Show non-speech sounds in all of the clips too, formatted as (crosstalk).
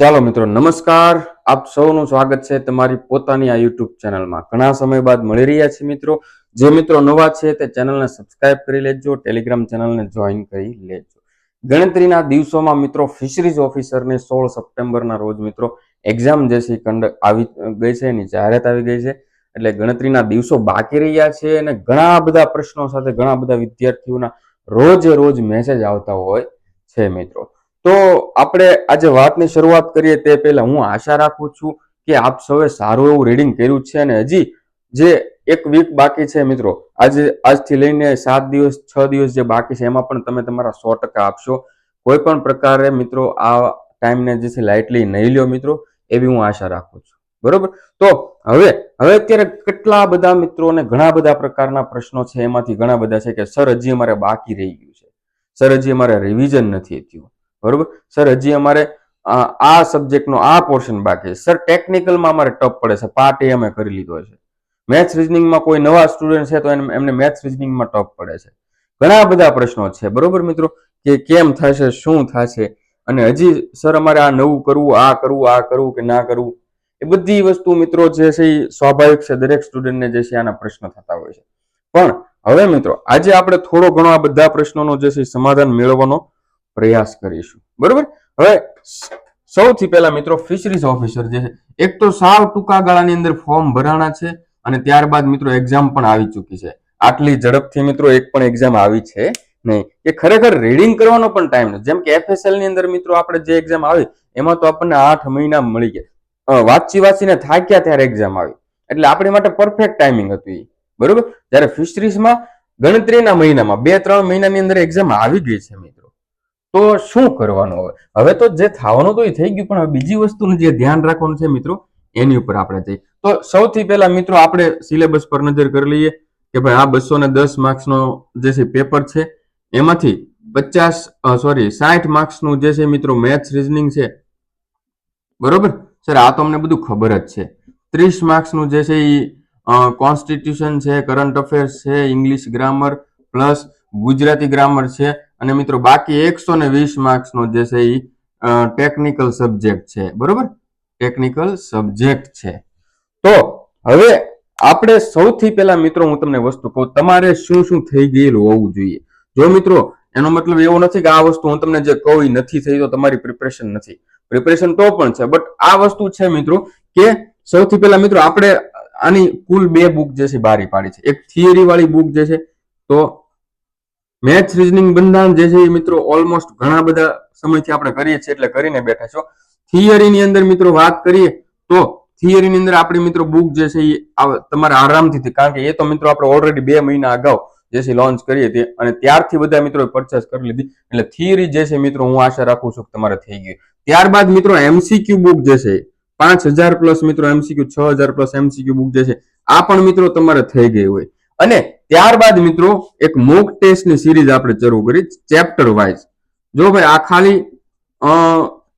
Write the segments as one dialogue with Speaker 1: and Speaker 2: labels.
Speaker 1: ચાલો મિત્રો, નમસ્કાર. આપ સૌનું સ્વાગત છે તમારી પોતાની આ યુટ્યુબ ચેનલમાં. ઘણા સમય બાદ મળી રહ્યા છે મિત્રો. જે મિત્રો નવા છે તે ચેનલને સબસ્ક્રાઇબ કરી લેજો ટેલિગ્રામ ચેનલને જોઈન કરી લેજો. ગણતરીના દિવસોમાં મિત્રો ફિશરીઝ ઓફિસરની સોળ સપ્ટેમ્બરના રોજ મિત્રો એક્ઝામ જે છે કંડક્ટ આવી ગઈ છે, એની જાહેરાત આવી ગઈ છે. એટલે ગણતરીના દિવસો બાકી રહ્યા છે અને ઘણા બધા પ્રશ્નો સાથે ઘણા બધા વિદ્યાર્થીઓના રોજે રોજ મેસેજ આવતા હોય છે મિત્રો. તો આપણે આજે વાતની શરૂઆત કરીએ તે પહેલા હું આશા રાખું છું કે આપ સૌએ સારું એવું રીડિંગ કર્યું છે અને હજી જે એક વીક બાકી છે મિત્રો, આજે આજથી લઈને સાત દિવસ, છ દિવસ જે બાકી છે એમાં પણ તમે તમારા સો ટકા આપશો. કોઈ પણ પ્રકારે મિત્રો આ ટાઈમને જે છે લાઇટલી નહીં લ્યો મિત્રો, એવી હું આશા રાખું છું. બરોબર? તો હવે હવે અત્યારે કેટલા બધા મિત્રોને ઘણા બધા પ્રકારના પ્રશ્નો છે એમાંથી ઘણા બધા છે કે સર હજી અમારે બાકી રહી ગયું છે. સર હજી અમારે રિવિઝન નથી થયું. બરોબર? સર હજી અમારે આ સબ્જેક્ટનો આ પોર્શન બાકી સર ટેકનિકલમાં અમારે ટફ પડે છે. પાર્ટ એ અમે કરી લીધો છે. મેથ્સ રિઝનિંગમાં કોઈ નવા સ્ટુડન્ટ છે તો એમને મેથ્સ રિઝનિંગમાં ટફ પડે છે. ઘણા બધા પ્રશ્નો છે. બરોબર મિત્રો? કે કેમ થશે, શું થશે? અને હજી સર અમારે આ નવું કરવું, આ કરવું આ કરવું કે ના કરવું? એ બધી વસ્તુ મિત્રો જે છે એ સ્વાભાવિક છે. દરેક સ્ટુડન્ટને જે છે આના પ્રશ્ન થતા હોય છે. પણ, હવે મિત્રો, આજે આપણે થોડો ઘણો આ બધા પ્રશ્નોનો જે છે સમાધાન મેળવવાનો પ્રયાસ કરીશું. બરોબર? હવે સૌથી પહેલા મિત્રો ફિશરીઝ ઓફિસર જે છે, એક તો સાવ ટૂંકા ગાળાની અંદર ફોર્મ ભરાણા છે અને ત્યારબાદ મિત્રો એક્ઝામ પણ આવી ચૂકી છે. આટલી ઝડપથી મિત્રો એક પણ એક્ઝામ આવી છે નહીં. એ ખરેખર રીડિંગ કરવાનો પણ ટાઈમ નથી. જેમ કે એફએસએલની અંદર મિત્રો આપણે જે એક્ઝામ આવી, એમાં તો આપણને આઠ મહિના મળી ગયા. વાંચી વાંચીને થાક્યા ત્યારે એક્ઝામ આવી. એટલે આપણી માટે પરફેક્ટ ટાઈમિંગ હતું. એ બરોબર? જ્યારે ફિશરીઝમાં ગણતરીના મહિનામાં બે ત્રણ મહિનાની અંદર એક્ઝામ આવી ગઈ છે મિત્રો. તો શું કરવાનું હવે? હવે તો જે થવાનું તો એ થઈ ગયું, પણ હવે બીજી વસ્તુનું જે ધ્યાન રાખવાનું છે મિત્રો, એની ઉપર આપણે જઈએ. તો સૌથી પહેલા મિત્રો આપણે સિલેબસ પર નજર કરી લઈએ કે ભાઈ આ બસો ને દસ માર્ક્સનો જે છે પેપર છે, એમાંથી પચાસ સોરી, સાઠ માર્ક્સનું જે છે મિત્રો મેથ્સ રિઝનિંગ છે. બરોબર? સર, આ તો અમને બધું ખબર જ છે. ત્રીસ માર્ક્સનું જે છે એ કોન્સ્ટિટ્યુશન છે, કરંટ અફેર્સ છે, English grammar, plus Gujarati grammar છે. અને મિત્રો, બાકી એકસો ને વીસ માર્ક્સનો જે છે એ ટેકનિકલ સબ્જેક્ટ છે. બરોબર? ટેકનિકલ સબ્જેક્ટ છે. તો હવે આપણે સૌથી પહેલા મિત્રો હું તમને વસ્તુ કહું, તમારે શું શું થઈ ગયેલું હોવું જોઈએ? જો મિત્રો, એનો મતલબ એવો નથી કે આ વસ્તુ હું તમને જે કહું નથી થઈ, તો તમારી પ્રિપરેશન નથી. પ્રિપરેશન તો પણ છે બટ આ વસ્તુ છે મિત્રો કે સૌથી પહેલા મિત્રો, આપણે આની કુલ બે બુક જે છે બારી પાડી છે. એક થિયરી વાળી બુક જે છે, તો મેથ્સ રિઝનિંગ બંધારણ જે છે એ મિત્રો ઓલમોસ્ટ ઘણા બધા સમયથી આપણે કરીએ છીએ એટલે કરીને બેઠા છો. થિયરીની અંદર મિત્રો વાત કરીએ તો થિયરીની અંદર આપણી મિત્રો બુક જે છે એ તમારે આરામથી કારણ કે એ તો મિત્રો આપણે ઓલરેડી બે મહિના અગાઉ જે છે લોન્ચ કરી હતી અને ત્યારથી બધા મિત્રો પરચેસ કરી લીધી. એટલે થિયરી જે છે મિત્રો હું આશા રાખું છું કે તમારે થઈ ગઈ ત્યારબાદ મિત્રો એમસીક્યુ બુક જે છે પાંચ હજાર પ્લસ મિત્રો એમસીક્યુ છ હજાર પ્લસ એમસીક્યુ બુક જે છે આ પણ મિત્રો તમારે થઈ ગઈ હોય. અને ત્યારબાદ મિત્રો, એક મોક ટેસ્ટની સિરીઝ આપણે શરૂ કરી ચેપ્ટર વાઇઝ જો ભાઈ આ ખાલી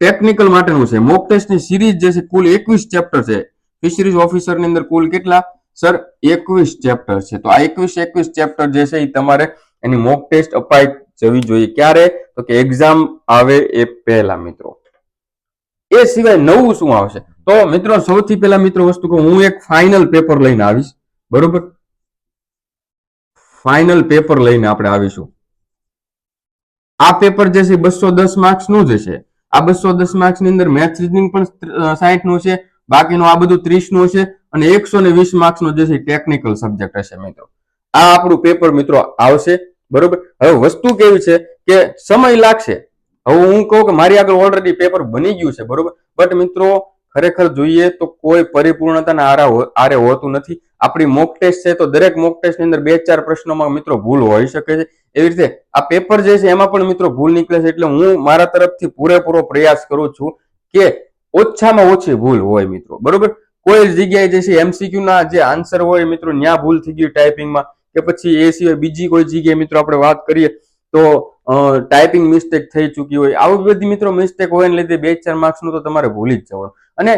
Speaker 1: ટેકનિકલ માટેનું છે. મોક ટેસ્ટની સિરીઝ જે છે, કુલ એકવીસ ચેપ્ટર છે. ફિશરીઝ ઓફિસરની અંદર કુલ કેટલા? સર, એકવીસ ચેપ્ટર છે. તો આ એકવીસ એકવીસ ચેપ્ટર જે છે, એ તમારે એની મોક ટેસ્ટ અપાઈ જવી જોઈએ. ક્યારે? તો કે એક્ઝામ આવે એ પહેલા, મિત્રો. એ સિવાય નવું શું આવશે? તો મિત્રો, સૌથી પહેલા મિત્રો વસ્તુ કહું, હું એક ફાઇનલ પેપર લઈને આવીશ. બરોબર? ફાઇનલ પેપર લઈને આપણે આવીશું. આ પેપર જે છે બસો દસ માર્ક્સનું જ છે. આ બસો દસ માર્ક્સની અંદર મેથ્સ રીઝનિંગ પણ સાઠનું છે. બાકીનું આ બધું ત્રીસનું છે અને એકસો ને વીસ માર્ક્સ નો જે છે ટેકનિકલ સબ્જેક્ટ હશે મિત્રો. આ આપણું પેપર મિત્રો આવશે. બરોબર? હવે વસ્તુ કેવી છે કે સમય લાગશે. હવે હું કહું કે મારી આગળ ઓલરેડી પેપર બની ગયું છે. બરોબર? બટ મિત્રો ખરેખર જોઈએ તો કોઈ પરિપૂર્ણતાના આરા આરે હોતું નથી. આપણી મોક ટેસ્ટ છે તો દરેક મોક ટેસ્ટની અંદર બે ચાર પ્રશ્નોમાં મિત્રો ભૂલ હોઈ શકે છે. એવી રીતે આ પેપર જે છે એમાં પણ મિત્રો ભૂલ નીકળે છે એટલે હું મારા તરફથી પૂરેપૂરો પ્રયાસ કરું છું કે ઓછામાં ઓછી ભૂલ હોય મિત્રો. બરોબર? કોઈ જગ્યાએ જે છે એમસીક્યુ ના જે આન્સર હોય મિત્રો, ન્યા ભૂલ થઈ ગઈ ટાઈપિંગમાં કે પછી એ સિવાય બીજી કોઈ જગ્યાએ મિત્રો આપણે વાત કરીએ તો ટાઈપિંગ મિસ્ટેક થઈ ચૂકી હોય. આવી બધી મિત્રો મિસ્ટેક હોય ને લીધે બે ચાર માર્ક્સનું તો તમારે ભૂલી જ જવાનું. અને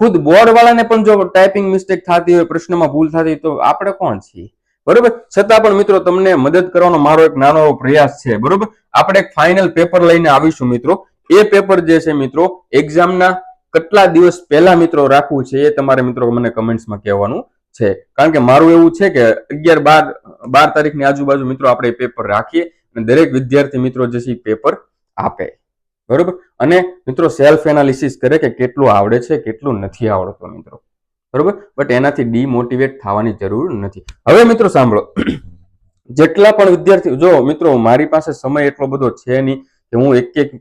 Speaker 1: ખુદ બોર્ડ વાળાને પણ જો ટાઈપિંગ મિસ્ટેક થતી હોય, પ્રશ્નમાં ભૂલ થતી હોય, તો આપણે કોણ છીએ? બરોબર? છતાં પણ મિત્રો, તમને મદદ કરવાનો મારો એક નાનો પ્રયાસ છે, બરોબર? આપણે એક ફાઇનલ પેપર લઈને આવીશું મિત્રો. એ પેપર જે છે મિત્રો એક્ઝામના કેટલા દિવસ પહેલા મિત્રો રાખવું છે એ તમારે મિત્રો મને કમેન્ટ્સમાં કહેવાનું છે. કારણ કે મારું એવું છે કે અગિયાર બાર બાર તારીખની આજુબાજુ મિત્રો આપણે પેપર રાખીએ અને દરેક વિદ્યાર્થી મિત્રો જે છે પેપર આપે. બરોબર? અને મિત્રો સેલ્ફ એનાલિસિસ કરે કે કેટલું આવડે છે, કેટલું નથી આવડતું મિત્રો. બરોબર? બટ એનાથી ડીમોટિવેટ થવાની જરૂર નથી. હવે મિત્રો સાંભળો. (clears throat) જેટલા પણ વિદ્યાર્થી જો મિત્રો મારી પાસે સમય એટલો બધો છે નહીં કે હું એક એક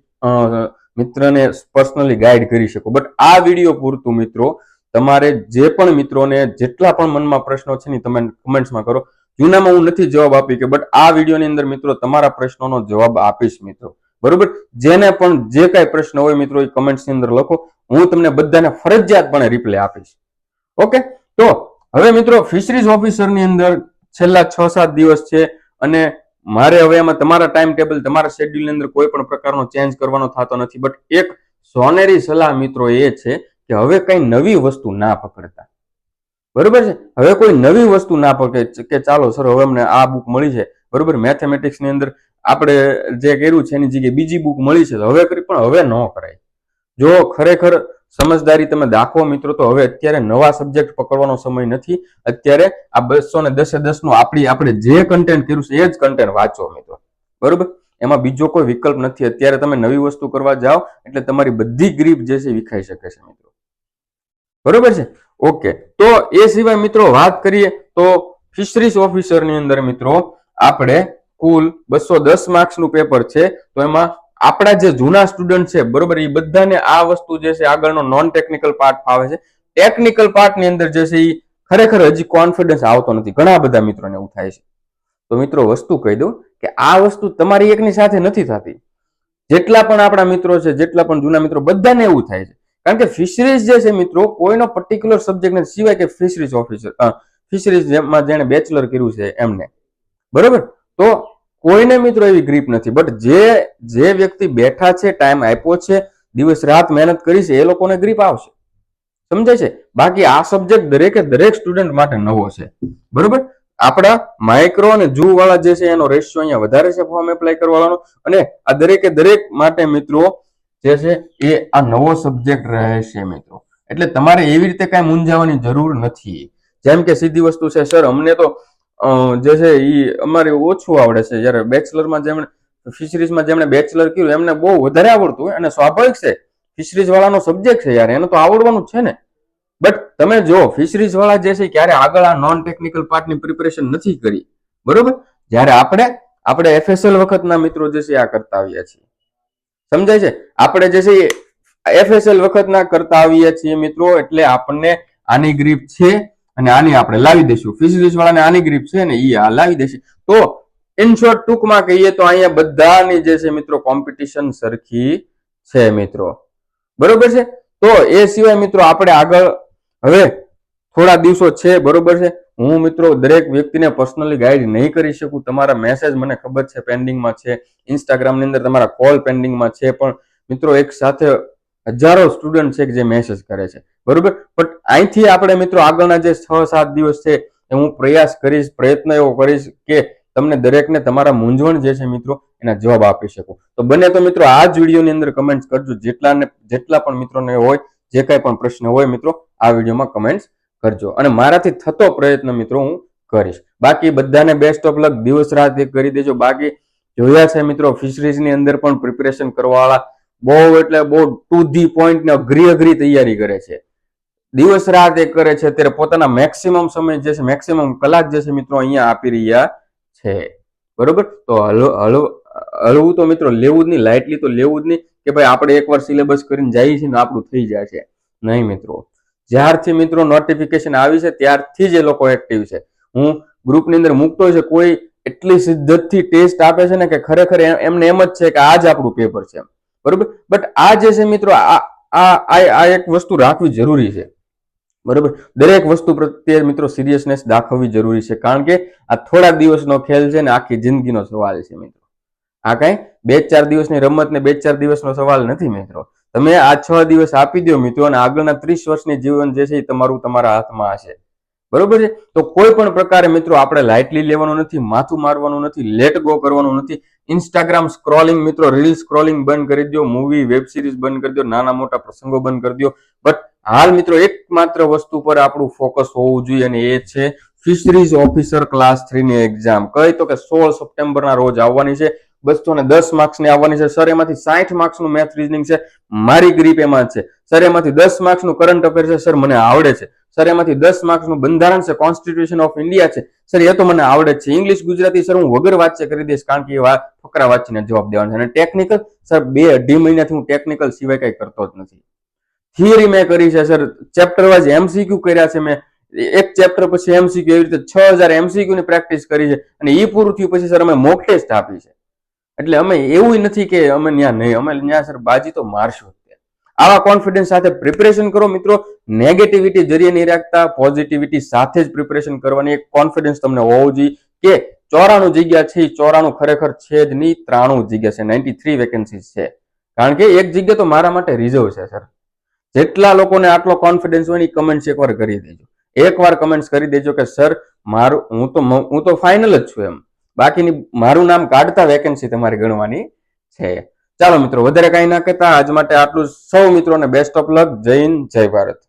Speaker 1: મિત્રને પર્સનલી ગાઈડ કરી શકું. બટ આ વીડિયો પૂરતું મિત્રો, તમારે જે પણ મિત્રોને જેટલા પણ મનમાં પ્રશ્નો છે ને તમે કમેન્ટ્સમાં કરો. જૂનામાં હું નથી જવાબ આપી કે બટ આ વિડીયોની અંદર મિત્રો તમારા પ્રશ્નોનો જવાબ આપીશ મિત્રો. બરોબર? જેને પણ જે કાંઈ પ્રશ્ન હોય મિત્રો, એ કમેન્ટ્સની અંદર લખો. હું તમને બધાને ફરજિયાતપણે રિપ્લાય આપીશ. ઓકે તો હવે મિત્રો ફિશરીઝ ઓફિસરની અંદર છેલ્લા છ સાત દિવસ છે અને મારે હવે એમાં તમારા ટાઈમ ટેબલ તમારા શેડ્યુલની અંદર કોઈ પણ પ્રકારનો ચેન્જ કરવાનો થતો નથી. બટ એક સોનેરી સલાહ મિત્રો એ છે કે હવે કઈ નવી વસ્તુ ના પકડતા. બરોબર છે? હવે કોઈ નવી વસ્તુ ના પકડે કે ચાલો, સર, હવે અમને આ બુક મળી છે બરોબર? મેથેમેટિક્સની અંદર આપણે જે કર્યું છે, એની જગ્યાએ બીજી બુક મળી છે હવે કરી, પણ હવે ન કરાય. જો ખરેખર સમજદારી તમે દાખવો મિત્રો, તો હવે અત્યારે નવા સબ્જેક્ટ પકડવાનો સમય નથી. અત્યારે આ બસો ને દસે દસનું આપણી, આપણે જે કન્ટેન્ટ કર્યું છે, એ જ કન્ટેન્ટ વાંચો મિત્રો. બરોબર? એમાં બીજો કોઈ વિકલ્પ નથી. અત્યારે તમે નવી વસ્તુ કરવા જાઓ, એટલે તમારી બધી ગ્રીપ જે છે વિખાઈ શકે છે મિત્રો. બરોબર છે? ઓકે તો એ સિવાય મિત્રો વાત કરીએ, તો ફિશરીઝ ઓફિસરની અંદર મિત્રો, આપણે કુલ બસો દસ માર્ક્સનું પેપર છે. તો એમાં આપણા જે જૂના સ્ટુડન્ટ છે, બરોબર એ બધાને આ વસ્તુ જે છે, આગળનો નોન ટેકનિકલ પાર્ટ ફાવે છે. ટેકનિકલ પાર્ટની અંદર જે છે એ ખરેખર હજી કોન્ફિડન્સ આવતો નથી. ઘણા બધા મિત્રોને એવું થાય છે. તો મિત્રો, વસ્તુ કહી દઉં કે આ વસ્તુ તમારી એકની સાથે નથી થતી. જેટલા પણ આપણા મિત્રો છે, જેટલા પણ જૂના મિત્રો, બધાને એવું થાય છે. કારણ કે ફિશરીઝ જે છે મિત્રો, કોઈનો પર્ટિક્યુલર સબ્જેક્ટ સિવાય કે ફિશરીઝ ઓફિસર ફિશરીઝ જેમાં જેણે બેચલર કર્યું છે એમને. બરોબર? તો કોઈને મિત્રો એવી ગ્રીપ નથી. બટ જે જે વ્યક્તિ બેઠા છે ટાઈમ આપ્યો છે, દિવસ રાત મહેનત કરી છે, એ લોકોને ગ્રીપ આવશે. સમજાય છે? બાકી આ સબ્જેક્ટ દરેકે દરેક સ્ટુડન્ટ માટે નવો છે. બરોબર? આપણા માઇક્રો અને જુ વાળા જે છે, એનો રેશિયો અહીંયા વધારે છે ફોર્મ એપ્લાય કરવાનો. અને આ દરેકે દરેક માટે મિત્રો જે છે, એ આ નવો સબ્જેક્ટ રહેશે મિત્રો. એટલે તમારે એવી રીતે કાંઈ મૂંઝાવાની જરૂર નથી. જેમ કે સીધી વસ્તુ છે, સર, અમને તો જે છે એ અમારે ઓછું આવડે છે. જ્યારે બેચલરમાં જેમણે ફિશરીઝમાં જેમણે બેચલર કર્યું, એમને બહુ વધારે આવડતું હોય અને સ્વાભાવિક છે ફિશરીઝ વાળાનો સબ્જેક્ટ છે યાર, એને તો આવડવાનું છે ને. બટ તમે જો ફિશરીઝ વાળા જે છે ક્યારે આગળ આ નોન ટેકનિકલ પાર્ટની પ્રિપરેશન નથી કરી. બરોબર? જ્યારે આપણે આપણે એફએસએલ વખતના મિત્રો જે છે આ કરતા આવ્યા છીએ. સમજાય છે? આપણે જે છે એફએસએલ વખતના કરતા આવીએ છીએ મિત્રો, એટલે આપણને આની ગ્રીપ છે અને આની આપણે લાવી દઈશું. ફિશરીઝ વાળાને આની ગ્રીપ છે ને એ આ લાવી દેશે તો ઇન શોર્ટ ટૂંકમાં કહીએ તો અહીંયા બધાની જે છે મિત્રો કોમ્પિટિશન સરખી છે મિત્રો. બરોબર છે? તો એ સિવાય મિત્રો, આપણે આગળ હવે થોડા દિવસો છે, બરોબર છે? હું મિત્રો દરેક વ્યક્તિને પર્સનલી ગાઈડ નહીં કરી શકું. તમારા મેસેજ મને ખબર છે પેન્ડિંગમાં છે. ઇન્સ્ટાગ્રામની અંદર તમારા કોલ પેન્ડિંગમાં છે. પણ મિત્રો, એક સાથે હજારો સ્ટુડન્ટ છે જે મેસેજ કરે છે. બરોબર? બટ અહીંથી આપણે મિત્રો આગળના જે છ, સાત દિવસ છે એ હું પ્રયાસ કરીશ, પ્રયત્ન એવો કરીશ કે તમને દરેકને તમારા મૂંઝવણ જે છે મિત્રો એના જવાબ આપી શકું. તો બને તો મિત્રો આ જ વિડીયોની અંદર કમેન્ટ્સ કરજો. જેટલાને, જેટલા પણ મિત્રોને હોય, જે કાંઈ પણ પ્રશ્ન હોય મિત્રો, આ વિડીયોમાં કમેન્ટ્સ કરજો. અને મારાથી થતો પ્રયત્ન મિત્રો હું કરીશ. બાકી બધાને બેસ્ટ ઓફ લક દિવસ રાત કરી દેજો. બાકી જોયા છે મિત્રો ફિશરીઝની અંદર પણ પ્રિપેરેશન કરવાવાળા બહુ એટલે બહુ ટુ ધી પોઈન્ટ ને અઘરી અઘરી તૈયારી કરે છે. દિવસ રાત એ કરે છે ત્યારે પોતાના મેક્સિમમ સમય જે છે મેક્સિમમ કલાક જે છે મિત્રો અહીંયા આપી રહ્યા છે. બરોબર? તો હલો હલો, હળવું તો મિત્રો લેવું જ નહીં લાઇટલી તો લેવું જ નહીં કે ભાઈ આપણે એકવાર સિલેબસ કરીને જઈએ છીએ ને આપણું થઈ જાય છે નહીં મિત્રો. જ્યારથી મિત્રો નોટિફિકેશન આવી છે, ત્યારથી જ એ લોકો એક્ટિવ છે. હું ગ્રુપની અંદર મૂકતો છે, કોઈ એટલી સિદ્ધતથી ટેસ્ટ આપે છે ને કે ખરેખર એમને એમ જ છે કે આ જ આપણું પેપર છે બરોબર? બટ આ જે છે મિત્રો, આ આ આ એક વસ્તુ રાખવી જરૂરી છે. બરોબર? દરેક વસ્તુ પ્રત્યે મિત્રો સિરિયસનેસ દાખવવી જરૂરી છે. કારણ કે આ થોડા દિવસનો ખેલ છે ને આખી જિંદગીનો સવાલ છે મિત્રો. આ કઈ બે ચાર દિવસની રમત ને બે ચાર દિવસનો સવાલ નથી મિત્રો. તમે આ છ દિવસ આપી દો મિત્રો અને આગળના ત્રીસ વર્ષની જીવન જે છે એ તમારું તમારા હાથમાં હશે. બરોબર છે? તો કોઈ પણ પ્રકારે મિત્રો આપણે લાઇટલી લેવાનું નથી, માથું મારવાનું નથી લેટ ગો કરવાનું નથી. ઇન્સ્ટાગ્રામ સ્ક્રોલિંગ મિત્રો રીલ સ્ક્રોલિંગ બંધ કરી દો મૂવી વેબ સિરીઝ બંધ કરી દો નાના મોટા પ્રસંગો બંધ કરી દો બટ હાલ મિત્રો એકમાત્ર વસ્તુ પર આપણું ફોકસ હોવું જોઈએ અને એ છે ફિશરીઝ ઓફિસર ક્લાસ થ્રી ની એક્ઝામ કઈ તો કે સોળ સપ્ટેમ્બરના રોજ આવવાની છે. બસો ને દસ માર્ક્સની આવવાની છે. સર, એમાંથી સાઠ માર્ક્સનું મેથ રીઝનિંગ છે. મારી ગ્રીપ એમાં છે. સર, એમાંથી દસ માર્ક્સનું કરંટ અફેર છે. સર, મને આવડે છે. સર, એમાંથી દસ માર્ક્સનું બંધારણ છે. કોન્સ્ટિટ્યુશન ઓફ ઇન્ડિયા છે. સર, એ તો મને આવડે છે. ઇંગ્લિશ ગુજરાતી, સર, હું વગર વાંચે કરી દઈશ કારણ કે એ ફકરા વાંચીને જવાબ દેવાનો છે. અને ટેકનિકલ સર, બે અઢી મહિનાથી હું ટેકનિકલ સિવાય કઈ કરતો જ નથી. થિયરી મેં કરી છે, સર. ચેપ્ટર વાઇઝ એમસીક્યુ કર્યા છે મેં. એક ચેપ્ટર પછી એમસીક્યુ એવી રીતે છ હજાર એમસીક્યુ ની પ્રેક્ટિસ કરી છે. અને એ પૂરું થયું પછી, સર, અમે મોક ટેસ્ટ આપી છે. એટલે અમે એવું નથી કે અમે ત્યાં નહીં, અમે ત્યાં સર બાજી તો મારશું આવા કોન્ફિડન્સ સાથે પ્રિપરેશન કરો મિત્રો. નેગેટિવિટી જરીએ નહીં રાખતા પોઝિટિવિટી સાથે જ પ્રિપરેશન કરવાની એક કોન્ફિડન્સ તમને હોવો જોઈએ કે ચોરાણું જગ્યા છે ચોરાણું ખરેખર છે જ નહીં, ત્રાણું જગ્યા છે નાઇન્ટી થ્રી વેકેન્સી છે. કારણ કે એક જગ્યા તો મારા માટે રિઝર્વ છે સર. જેટલા લોકોને આટલો કોન્ફિડન્સ હોય એની કમેન્ટ્સ એકવાર કરી દેજો. એકવાર કમેન્ટ્સ કરી દેજો કે, સર, મારું, હું તો હું તો ફાઇનલ જ છું એમ. બાકીની મારું નામ કાઢતા વેકેન્સી તમારે ગણવાની છે. ચાલો મિત્રો, વધારે કાંઈ ના કહેતા. આજ માટે આટલું સૌ મિત્રોને બેસ્ટ ઓફ લક જય હિન્દ, જય ભારત.